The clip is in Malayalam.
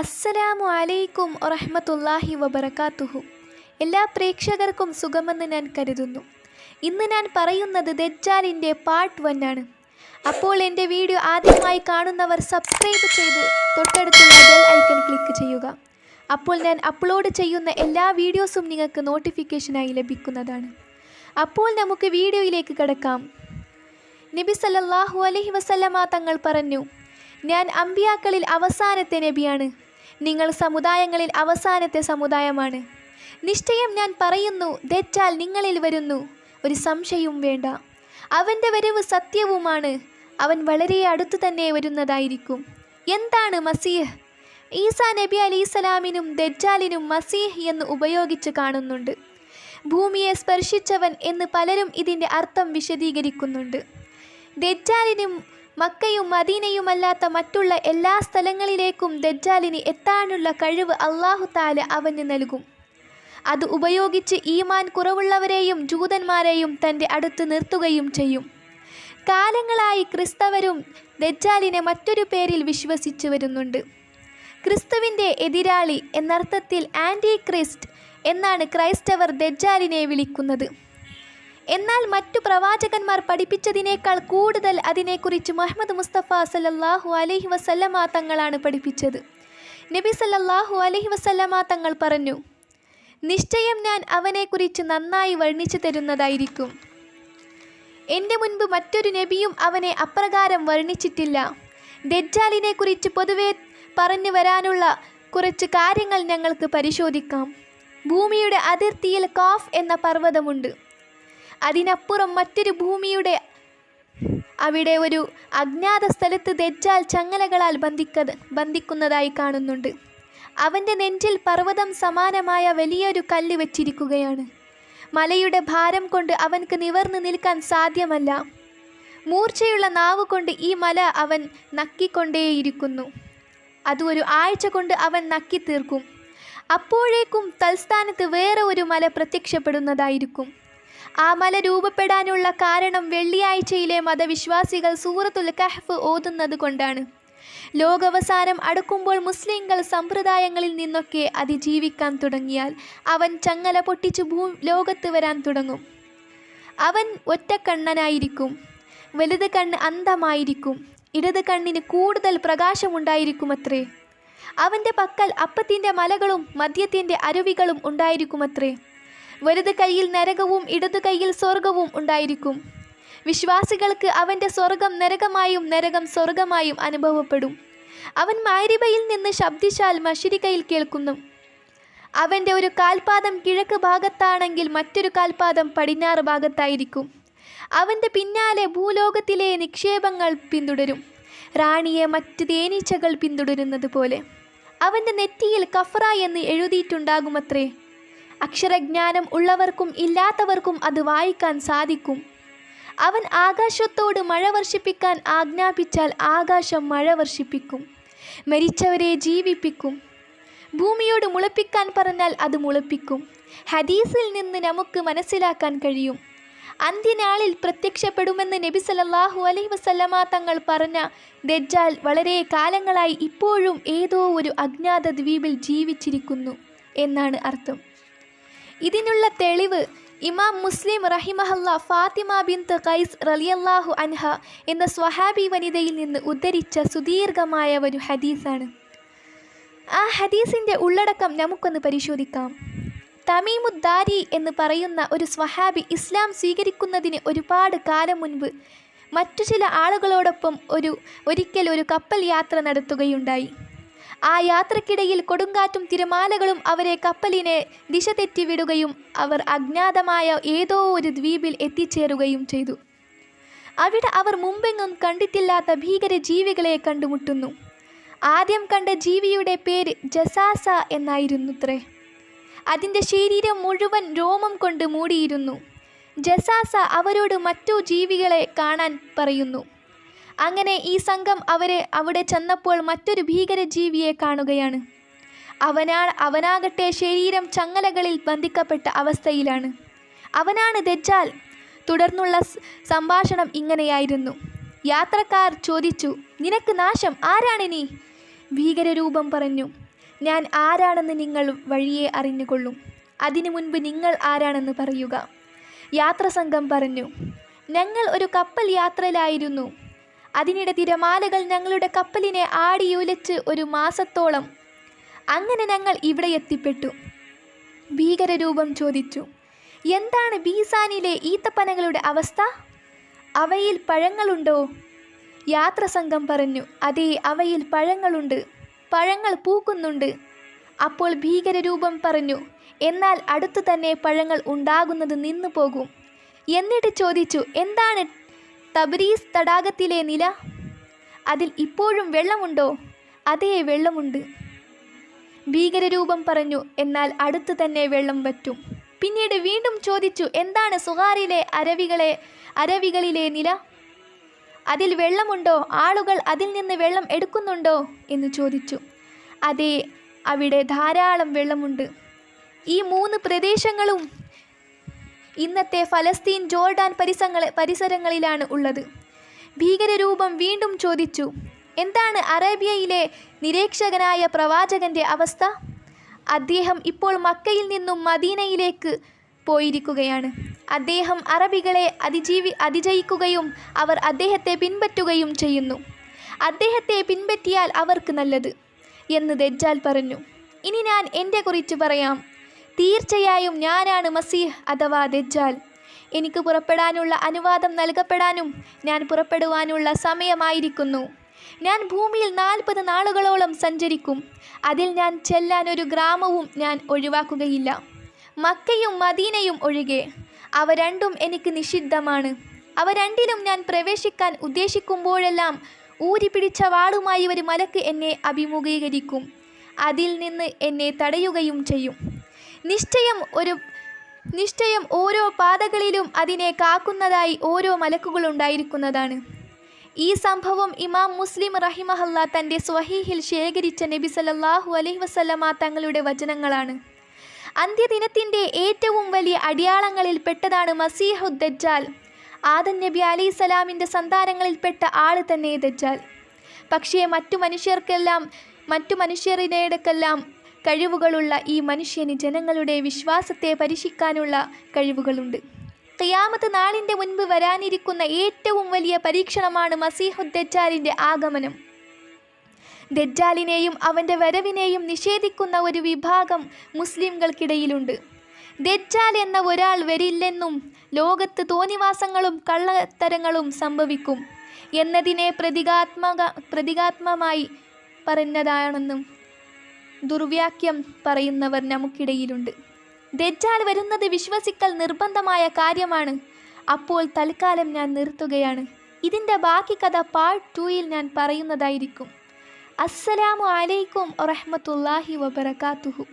അസ്സലാമു അലൈക്കും വറഹ്മത്തുള്ളാഹി വബർക്കാത്തുഹു എല്ലാ പ്രേക്ഷകർക്കും സുഖമെന്ന് ഞാൻ കരുതുന്നു. ഇന്ന് ഞാൻ പറയുന്നത് ദജ്ജാലിന്റെ പാർട്ട് വൺ ആണ്. അപ്പോൾ എന്റെ വീഡിയോ ആദ്യമായി കാണുന്നവർ സബ്സ്ക്രൈബ് ചെയ്ത് തൊട്ടടുത്തുള്ള ബെൽ ഐക്കൺ ക്ലിക്ക് ചെയ്യുക. അപ്പോൾ ഞാൻ അപ്ലോഡ് ചെയ്യുന്ന എല്ലാ വീഡിയോസും നിങ്ങൾക്ക് നോട്ടിഫിക്കേഷനായി ലഭിക്കുന്നതാണ്. അപ്പോൾ നമുക്ക് വീഡിയോയിലേക്ക് കടക്കാം. നബി സല്ലല്ലാഹു അലൈഹി വസല്ലമ തങ്ങൾ പറഞ്ഞു ഞാൻ അമ്പിയാക്കളിൽ അവസാനത്തെ നബിയാണ്. നിങ്ങൾ സമുദായങ്ങളിൽ അവസാനത്തെ സമുദായമാണ്. നിശ്ചയം ഞാൻ പറയുന്നു തെറ്റാൽ നിങ്ങളിൽ വരുന്നു. ഒരു സംശയവും വേണ്ട. അവന്റെ വരവ് സത്യവുമാണ്. അവൻ വളരെ അടുത്തു തന്നെ വരുന്നതായിരിക്കും. എന്താണ് മസീഹ്? ഈസാ നബി അലിസ്ലാമിനും ദജ്ജാലിനും മസീഹ് എന്ന് ഉപയോഗിച്ച് കാണുന്നുണ്ട്. ഭൂമിയെ സ്പർശിച്ചവൻ എന്ന് പലരും ഇതിന്റെ അർത്ഥം വിശദീകരിക്കുന്നുണ്ട്. ദജ്ജാലിനും മക്കയും മദീനയുമല്ലാത്ത മറ്റുള്ള എല്ലാ സ്ഥലങ്ങളിലേക്കും ദജ്ജാലിന് എത്താനുള്ള കഴിവ് അള്ളാഹു താല അവന് നൽകും. അത് ഉപയോഗിച്ച് ഈമാൻ കുറവുള്ളവരെയും ജൂതന്മാരെയും തന്റെ അടുത്ത് നിർത്തുകയും ചെയ്യും. കാലങ്ങളായി ക്രിസ്തവരും ദജ്ജാലിനെ മറ്റൊരു പേരിൽ വിശ്വസിച്ചു വരുന്നുണ്ട്. ക്രിസ്തുവിന്റെ എതിരാളി എന്നർത്ഥത്തിൽ ആന്റി ക്രിസ്റ്റ് എന്നാണ് ക്രൈസ്തവർ ദജ്ജാലിനെ വിളിക്കുന്നത്. എന്നാൽ മറ്റു പ്രവാചകന്മാർ പഠിപ്പിച്ചതിനേക്കാൾ കൂടുതൽ അതിനെക്കുറിച്ച് മുഹമ്മദ് മുസ്തഫ സല്ലല്ലാഹു അലഹി വസല്ലമ തങ്ങളാണ് പഠിപ്പിച്ചത്. നബി സല്ലാഹു അലഹി വസല്ലമ തങ്ങൾ പറഞ്ഞു നിശ്ചയം ഞാൻ അവനെക്കുറിച്ച് നന്നായി വർണിച്ചു തരുന്നതായിരിക്കും. എന്റെ മുൻപ് മറ്റൊരു നബിയും അവനെ അപ്രകാരം വർണിച്ചിട്ടില്ല. ദജ്ജാലിനെ കുറിച്ച് പൊതുവെ പറഞ്ഞു വരാനുള്ള കുറച്ച് കാര്യങ്ങൾ ഞങ്ങൾക്ക് പരിശോധിക്കാം. ഭൂമിയുടെ അതിർത്തിയിൽ കാഫ് എന്ന പർവതമുണ്ട്. അതിനപ്പുറം മറ്റൊരു ഭൂമിയുടെ അവിടെ ഒരു അജ്ഞാത സ്ഥലത്ത് ദജ്ജാൽ ചങ്ങലകളാൽ ബന്ധിക്ക ബന്ധിക്കുന്നതായി കാണുന്നുണ്ട്. അവന്റെ നെഞ്ചിൽ പർവതം സമാനമായ വലിയൊരു കല്ല് വെച്ചിരിക്കുകയാണ്. മലയുടെ ഭാരം കൊണ്ട് അവൻക്ക് നിവർന്നു നിൽക്കാൻ സാധ്യമല്ല. മൂർച്ചയുള്ള നാവ് കൊണ്ട് ഈ മല അവൻ നക്കിക്കൊണ്ടേയിരിക്കുന്നു. അത് ഒരു ആഴ്ച കൊണ്ട് അവൻ നക്കി തീർക്കും അപ്പോഴേക്കും തൽസ്ഥാനത്ത് വേറെ ഒരു മല പ്രത്യക്ഷപ്പെടുന്നതായിരിക്കും. ആ മല രൂപപ്പെടാനുള്ള കാരണം വെള്ളിയാഴ്ചയിലെ മതവിശ്വാസികൾ സൂറത്തുൽ കഹ്ഫ് ഓതുന്നത് കൊണ്ടാണ്. ലോകവസാനം അടുക്കുമ്പോൾ മുസ്ലിങ്ങൾ സമ്പ്രദായങ്ങളിൽ നിന്നൊക്കെ അതിജീവിക്കാൻ തുടങ്ങിയാൽ അവൻ ചങ്ങല പൊട്ടിച്ചു ഭൂ ലോകത്ത് വരാൻ തുടങ്ങും. അവൻ ഒറ്റക്കണ്ണനായിരിക്കും വലുത് കണ്ണ് അന്ധമായിരിക്കും ഇടത് കണ്ണിന് കൂടുതൽ പ്രകാശമുണ്ടായിരിക്കുമത്രേ. അവന്റെ പക്കൽ അപ്പത്തിന്റെ മലകളും മദ്യത്തിന്റെ അരുവികളും ഉണ്ടായിരിക്കുമത്രേ. വലുത് കൈയിൽ നരകവും ഇടതു കൈയിൽ സ്വർഗവും ഉണ്ടായിരിക്കും. വിശ്വാസികൾക്ക് അവന്റെ സ്വർഗം നരകമായും നരകം സ്വർഗമായും അനുഭവപ്പെടും. അവൻ മാരിബയിൽ നിന്ന് ശബ്ദിച്ചാൽ മഷിരികയിൽ കേൾക്കുന്നു. അവന്റെ ഒരു കാൽപാദം കിഴക്ക് ഭാഗത്താണെങ്കിൽ മറ്റൊരു കാൽപാദം പടിഞ്ഞാറ് ഭാഗത്തായിരിക്കും. അവന്റെ പിന്നാലെ ഭൂലോകത്തിലെ നിക്ഷേപങ്ങൾ പിന്തുടരും. റാണിയെ മറ്റ് തേനീച്ചകൾ പിന്തുടരുന്നത് പോലെ. അവന്റെ നെറ്റിയിൽ കഫ്ര എന്ന് എഴുതിയിട്ടുണ്ടാകുമത്രേ. അക്ഷരജ്ഞാനം ഉള്ളവർക്കും ഇല്ലാത്തവർക്കും അത് വായിക്കാൻ സാധിക്കും. അവൻ ആകാശത്തോട് മഴ വർഷിപ്പിക്കാൻ ആജ്ഞാപിച്ചാൽ ആകാശം മഴ വർഷിപ്പിക്കും. മരിച്ചവരെ ജീവിപ്പിക്കും. ഭൂമിയോട് മുളപ്പിക്കാൻ പറഞ്ഞാൽ അത് മുളപ്പിക്കും. ഹദീസിൽ നിന്ന് നമുക്ക് മനസ്സിലാക്കാൻ കഴിയും. അന്ത്യനാളിൽ പ്രത്യക്ഷപ്പെടുമെന്ന് നബി സലല്ലാഹു അലൈഹി വസല്ലമ തങ്ങൾ പറഞ്ഞ ദജ്ജാൽ വളരെ കാലങ്ങളായി ഇപ്പോഴും ഏതോ ഒരു അജ്ഞാത ദ്വീപിൽ ജീവിച്ചിരിക്കുന്നു എന്നാണ് അർത്ഥം. ഇതിനുള്ള തെളിവ് ഇമാം മുസ്ലിം റഹിമഹല്ല ഫാത്തിമ ബിന്ത് ഖൈസ് റലിയല്ലാഹു അൻഹ എന്ന സ്വഹാബി വനിതയിൽ നിന്ന് ഉദ്ധരിച്ച സുദീർഘമായ ഒരു ഹദീസാണ്. ആ ഹദീസിന്റെ ഉള്ളടക്കം നമുക്കൊന്ന് പരിശോധിക്കാം. തമീമുദ്ദാരി എന്ന് പറയുന്ന ഒരു സ്വഹാബി ഇസ്ലാം സ്വീകരിക്കുന്നതിന് ഒരുപാട് കാലം മുൻപ് മറ്റു ചില ആളുകളോടൊപ്പം ഒരു ഒരിക്കൽ ഒരു കപ്പൽ യാത്ര നടത്തുകയുണ്ടായി. ആ യാത്രക്കിടയിൽ കൊടുങ്കാറ്റും തിരമാലകളും അവരെ കപ്പലിനെ ദിശ തെറ്റിവിടുകയും അവർ അജ്ഞാതമായ ഏതോ ഒരു ദ്വീപിൽ എത്തിച്ചേരുകയും ചെയ്തു. അവിടെ അവർ മുമ്പെങ്ങും കണ്ടിട്ടില്ലാത്ത ഭീകര ജീവികളെ കണ്ടുമുട്ടുന്നു. ആദ്യം കണ്ട ജീവിയുടെ പേര് ജസാസ എന്നായിരുന്നുത്രേ. അതിന്റെ ശരീരം മുഴുവൻ രോമം കൊണ്ട് മൂടിയിരുന്നു. ജസാസ അവരോട് മറ്റു ജീവികളെ കാണാൻ പറയുന്നു. അങ്ങനെ ഈ സംഘം അവരെ അവിടെ ചെന്നപ്പോൾ മറ്റൊരു ഭീകര ജീവിയെ കാണുകയാണ്. അവനാ അവനാകട്ടെ ശരീരം ചങ്ങലകളിൽ ബന്ധിക്കപ്പെട്ട അവസ്ഥയിലാണ്. അവനാണ് ദജ്ജാൽ. തുടർന്നുള്ള സംഭാഷണം ഇങ്ങനെയായിരുന്നു. യാത്രക്കാർ ചോദിച്ചു നിനക്ക് നാശം? ആരാണ് നീ? ഭീകരരൂപം പറഞ്ഞു ഞാൻ ആരാണെന്ന് നിങ്ങൾ വഴിയെ അറിഞ്ഞുകൊള്ളും. അതിനു മുൻപ് നിങ്ങൾ ആരാണെന്ന് പറയുക. യാത്രസംഘം പറഞ്ഞു ഞങ്ങൾ ഒരു കപ്പൽ യാത്രയിലായിരുന്നു. അതിനിടെ തിരമാലകൾ ഞങ്ങളുടെ കപ്പലിനെ ആടിയുലച്ച് ഒരു മാസത്തോളം. അങ്ങനെ ഞങ്ങൾ ഇവിടെ എത്തിപ്പെട്ടു. ഭീകരരൂപം ചോദിച്ചു എന്താണ് ബീസാനിലെ ഈത്തപ്പനകളുടെ അവസ്ഥ? അവയിൽ പഴങ്ങളുണ്ടോ? യാത്രസംഘം പറഞ്ഞു അതെ അവയിൽ പഴങ്ങളുണ്ട്. പഴങ്ങൾ പൂക്കുന്നുണ്ട്. അപ്പോൾ ഭീകരരൂപം പറഞ്ഞു എന്നാൽ അടുത്തു തന്നെ പഴങ്ങൾ ഉണ്ടാകുന്നത് നിന്നു പോകും എന്നിട്ട് ചോദിച്ചു എന്താണ് തബ്രീസ് തടാകത്തിലെ നില. അതിൽ ഇപ്പോഴും വെള്ളമുണ്ടോ? അതേ വെള്ളമുണ്ട്. ഭീകരരൂപം പറഞ്ഞു എന്നാൽ അടുത്തു തന്നെ വെള്ളം വറ്റും. പിന്നീട് വീണ്ടും ചോദിച്ചു എന്താണ് സുഹാറിലെ അരവികളെ അരവികളിലെ നില? അതിൽ വെള്ളമുണ്ടോ? ആളുകൾ അതിൽ നിന്ന് വെള്ളം എടുക്കുന്നുണ്ടോ? എന്ന് ചോദിച്ചു. അതെ അവിടെ ധാരാളം വെള്ളമുണ്ട്. ഈ മൂന്ന് പ്രദേശങ്ങളും ഇന്നത്തെ ഫലസ്തീൻ ജോർഡാൻ പരിസരങ്ങൾ പരിസരങ്ങളിലാണ് ഉള്ളത്. ഭീകരരൂപം വീണ്ടും ചോദിച്ചു എന്താണ് അറേബ്യയിലെ നിരീക്ഷകനായ പ്രവാചകന്റെ അവസ്ഥ? അദ്ദേഹം ഇപ്പോൾ മക്കയിൽ നിന്നും മദീനയിലേക്ക് പോയിരിക്കുകയാണ്. അദ്ദേഹം അറബികളെ അതിജീവി അതിജയിക്കുകയും അവർ അദ്ദേഹത്തെ പിൻപറ്റുകയും ചെയ്യുന്നു. അദ്ദേഹത്തെ പിൻപറ്റിയാൽ അവർക്ക് നല്ലത് എന്ന് ദജ്ജാൽ പറഞ്ഞു. ഇനി ഞാൻ എന്റെ കുറിച്ച് പറയാം. തീർച്ചയായും ഞാനാണ് മസീഹ് അഥവാ ദജ്ജാൽ. എനിക്ക് പുറപ്പെടാനുള്ള അനുവാദം നൽകപ്പെടാനും ഞാൻ പുറപ്പെടുവാനുള്ള സമയമായിരിക്കുന്നു. ഞാൻ ഭൂമിയിൽ നാൽപ്പത് നാളുകളോളം സഞ്ചരിക്കും. അതിൽ ഞാൻ ചെല്ലാൻ ഒരു ഗ്രാമവും ഞാൻ ഒഴിവാക്കുകയില്ല. മക്കയും മദീനയും ഒഴികെ. അവ രണ്ടും എനിക്ക് നിഷിദ്ധമാണ്. അവ രണ്ടിലും ഞാൻ പ്രവേശിക്കാൻ ഉദ്ദേശിക്കുമ്പോഴെല്ലാം ഊരിപിടിച്ച വാളുമായി ഒരു മലക്ക് എന്നെ അഭിമുഖീകരിക്കും. അതിൽ നിന്ന് എന്നെ തടയുകയും ചെയ്യും. നിശ്ചയം ഒരു നിശ്ചയം ഓരോ പാതകളിലും അതിനെ കാക്കുന്നതായി ഓരോ മലക്കുകളുണ്ടായിരിക്കുന്നതാണ് ഈ സംഭവം ഇമാം മുസ്ലിം റഹിമഹല്ല തന്റെ സ്വഹീഹിൽ ശേഖരിച്ച നബി സല്ലല്ലാഹു അലൈഹി വസല്ലമ തങ്ങളുടെ വചനങ്ങളാണ്. അന്ത്യദിനത്തിന്റെ ഏറ്റവും വലിയ അടിയാളങ്ങളിൽ പെട്ടതാണ് മസീഹു ദജ്ജാൽ. ആദൻ നബി അലൈഹി സ്വലാമിന്റെ സന്താനങ്ങളിൽപ്പെട്ട ആൾ തന്നെ ദജ്ജാൽ. പക്ഷേ മറ്റു മനുഷ്യർക്കെല്ലാം മറ്റു മനുഷ്യരുടെക്കെല്ലാം കഴിവുകളുള്ള ഈ മനുഷ്യന് ജനങ്ങളുടെ വിശ്വാസത്തെ പരീക്ഷിക്കാനുള്ള കഴിവുകളുണ്ട്. ഖിയാമത്ത് നാളിന്റെ മുൻപ് വരാനിരിക്കുന്ന ഏറ്റവും വലിയ പരീക്ഷണമാണ് മസീഹുദ്ദജാലിന്റെ ആഗമനം. ദജ്ജാലിനെയും അവന്റെ വരവിനെയും നിഷേധിക്കുന്ന ഒരു വിഭാഗം മുസ്ലിംകൾക്കിടയിലുണ്ട്. ദജ്ജാൽ എന്ന ഒരാൾ വരില്ലെന്നും ലോകത്ത് തോന്നിവാസങ്ങളും കള്ളത്തരങ്ങളും സംഭവിക്കും എന്നതിനെ പ്രതീകാത്മക പ്രതീകാത്മമായി പറഞ്ഞതാണെന്നും ദുർവ്യാഖ്യം പറയുന്നവർ നമുക്കിടയിലുണ്ട്. ദജ്ജാൽ വരുന്നത് വിശ്വസിക്കൽ നിർബന്ധമായ കാര്യമാണ്. അപ്പോൾ തൽക്കാലം ഞാൻ നിർത്തുകയാണ്. ഇതിന്റെ ബാക്കി കഥ പാർട്ട് ടൂയിൽ ഞാൻ പറയുന്നതായിരിക്കും. അസ്സലാമു അലൈക്കും വറഹമത്തല്ലാഹി വബറകാതുഹു.